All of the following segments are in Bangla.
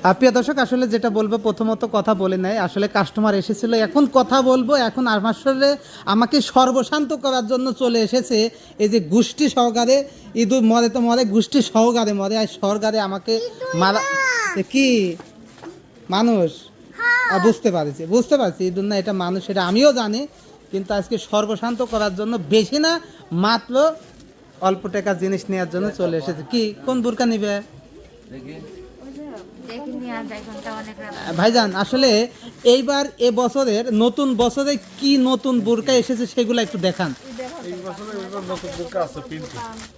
আহ, প্রিয় দর্শক আসলে যেটা বলব প্রথমত কথা বলে নাই আসলে কাস্টমার এসেছিল এখন কথা বলব এখন আমার আসলে আমাকে সর্বশান্ত করার জন্য চলে এসেছে এই যে গোষ্ঠী সহকারে ইঁদুর মরে তো মরে গোষ্ঠী সহকারে মরে আর সহকারে আমাকে মারা কি? মানুষ? আহ, বুঝতে পারছি বুঝতে পারছি ইঁদুর না এটা মানুষ এটা আমিও জানি কিন্তু আজকে সর্বশান্ত করার জন্য বেশি না মাত্র অল্প টাকা জিনিস নেওয়ার জন্য চলে এসেছে। কি? কোন বুরকা নিবে দেখিনি আর এখনটা অনেক রাত ভাইজান আসলে এইবার এ বছরের নতুন বছরে কি নতুন বোরকা এসেছে সেগুলো একটু দেখান।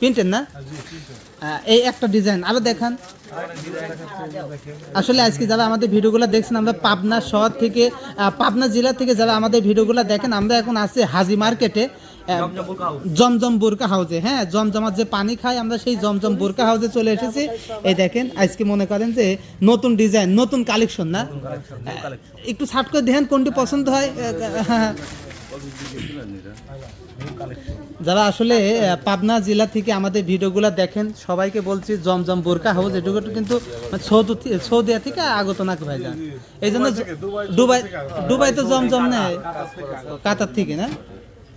প্রিন্টের না? এই একটা ডিজাইন আরও দেখান। আসলে আজকে যারা আমাদের ভিডিওগুলো দেখছেন আমরা পাবনা শহর থেকে পাবনা জেলা থেকে যারা আমাদের ভিডিওগুলো দেখেন আমরা এখন আছি হাজি মার্কেটে। জমজম বোরকা হাউসে হ্যাঁ জমজমার যে পানি খাই আমরা সেই জমজম বোরকা হাউসে চলে এসেছি। এই দেখেন আজকে মনে করেন যে নতুন ডিজাইন নতুন কালেকশন না? একটু ছাট করে দেখেন কোনটি পছন্দ হয়। হ্যাঁ যারা আসলে পাবনা জেলা থেকে আমাদের ভিডিওগুলো দেখেন সবাইকে বলছি জমজম বোরকা হাউস এটুকু কিন্তু সৌদিয়া থেকে আগত না ভাই যান এই জন্য দুবাই দুবাই তো জমজম নেয়। কাতার থেকে না?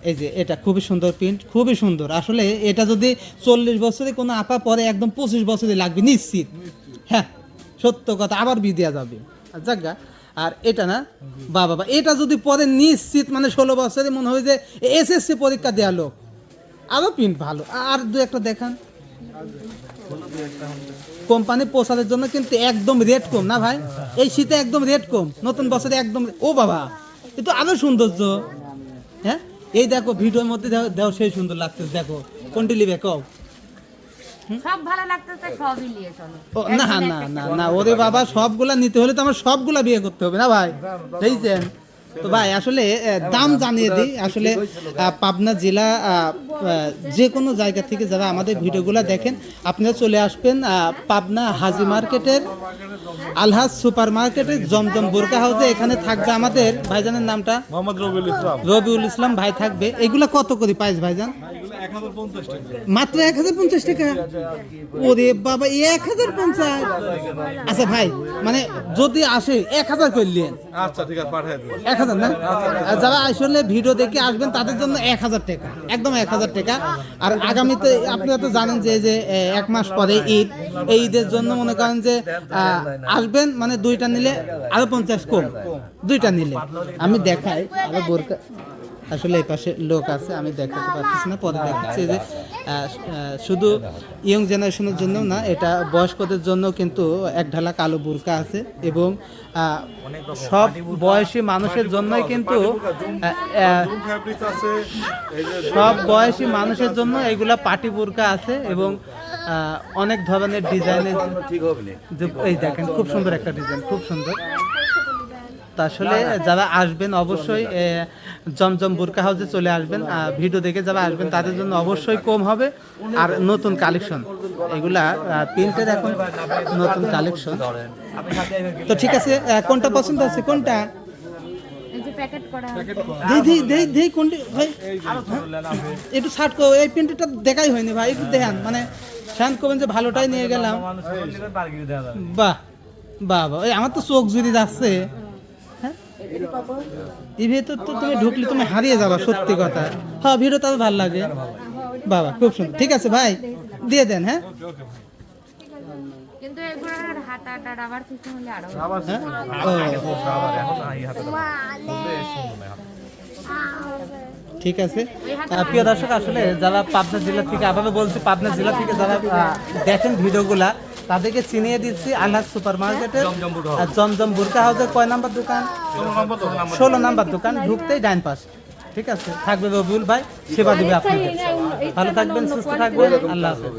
এই যে এটা খুবই সুন্দর প্রিন্ট খুবই সুন্দর। আসলে এটা যদি চল্লিশ বছরে কোনো আপা পরে একদম পঁচিশ বছরে লাগবে নিশ্চিত। হ্যাঁ সত্য কথা আবার বিয়ে দেওয়া যাবে। জাগা আর এটা না বা বাবা এটা যদি পরে নিশ্চিত মানে ষোলো বছরে মনে হয় যে এসএসসি পরীক্ষা দেওয়া লোক আরও প্রিন্ট ভালো। আর দু একটা দেখান। কোম্পানি পোষানোর জন্য কিন্তু একদম রেট কম না ভাই? এই শীতে একদম রেট কম নতুন বছরে একদম ও বাবা এ তো আরও সৌন্দর্য। হ্যাঁ? এই দেখো ভিডিওর মধ্যে দেখো- দেখো সেই সুন্দর লাগতেছে দেখো। কোনটি লিবে কও? সব ভালো লাগতেছে সবই নিয়ে চলো। ও না না না না ওরে বাবা সবগুলা নিতে হলে তো আমার সবগুলা বিয়ে করতে হবে না ভাই? বুঝছেন তো ভাই আসলে দাম জানিয়ে দিই আসলে পাবনা জেলা যে কোনো জায়গা থেকে যারা আমাদের ভিডিওগুলো দেখেন আপনারা চলে আসবেন পাবনা হাজি মার্কেটের আলহাজ সুপার মার্কেটের জমজম বোরকা হাউসে এখানে থাকবে আমাদের ভাইজানের নামটা মোহাম্মদ রবিউল ইসলাম। রবিউল ইসলাম ভাই থাকবে। এগুলা কত করে পাইস ভাইজান? মাত্র এক হাজার পঞ্চাশ টাকা? ওরে বাবা এক হাজার পঞ্চাশ? আচ্ছা ভাই মানে যদি আসে এক হাজার করলেন আচ্ছা ঠিক আছে পাঠিয়ে এক হাজার না? যারা আসলে ভিডিও দেখে আসবেন তাদের জন্য এক হাজার টাকা। একদম এক হাজার টাকা। আর আগামীতে আপনারা তো জানেন যে যে এক মাস পরে ঈদ। এই ঈদের জন্য মনে করেন যে আসবেন মানে দুইটা নিলে আরও পঞ্চাশ কম। দুইটা নিলে। আমি দেখাই আরও বোরকা আসলে এই পাশে লোক আছে আমি দেখাতে পারতেছি না। পরে দেখাচ্ছি যে শুধু ইয়ং জেনারেশনের জন্য না এটা বয়স্কদের জন্য কিন্তু এক ঢালা কালো বুরকা আছে এবং সব বয়সী মানুষের জন্যই কিন্তু সব বয়সী মানুষের জন্য এগুলা পাটি বুরকা আছে এবং অনেক ধরনের ডিজাইনের এই দেখেন খুব সুন্দর একটা ডিজাইন খুব সুন্দর। তা আসলে যারা আসবেন অবশ্যই জমজম বুরকা হাউসে চলে আসবেন। ভিডিও দেখে যারা আসবেন তাদের জন্য অবশ্যই কম হবে। আর নতুন কালেকশন এগুলা প্রিন্টের এখন নতুন কালেকশন। তো ঠিক আছে কোনটা পছন্দ আছে? কোনটা? এই যে প্যাকেট করা দেই দেই দেই দেই কোনটি? ভাই একটু কো এই প্রিন্টটা দেখাই হয়নি ভাই একটু দেখান। মানে শান্ত করবেন যে ভালোটাই নিয়ে গেলাম। বাহ বাহ আমার তো চোখ জুড়ি যাচ্ছে হ্যাঁ এই ভেতর তো তুমি ঢুকলে তুমি হারিয়ে যাবা সত্যি কথা। হ্যাঁ ভিডিও তাও ভালো লাগে। বাবা খুব সুন্দর। ঠিক আছে ভাই দিয়ে দেন হ্যাঁ? হ্যাঁ? ও। ঠিক আছে। প্রিয় দর্শক আসলে যারা পাবনা জেলা থেকে আবারও বলছি পাবনা জেলা থেকে যারা দেখেন ভিডিওগুলা তাদেরকে চিনিয়ে দিচ্ছি আলহাজ সুপার মার্কেটে জমজম বুরকা হাউসের কয় নাম্বার দোকান? ষোলো নাম্বার দোকান। ঢুকতেই ডাইন পাস ঠিক আছে? থাকবে রবিউল ভাই সেবা দেবে আপনাকে। ভালো থাকবেন সুস্থ থাকবেন আল্লাহ হাফেজ।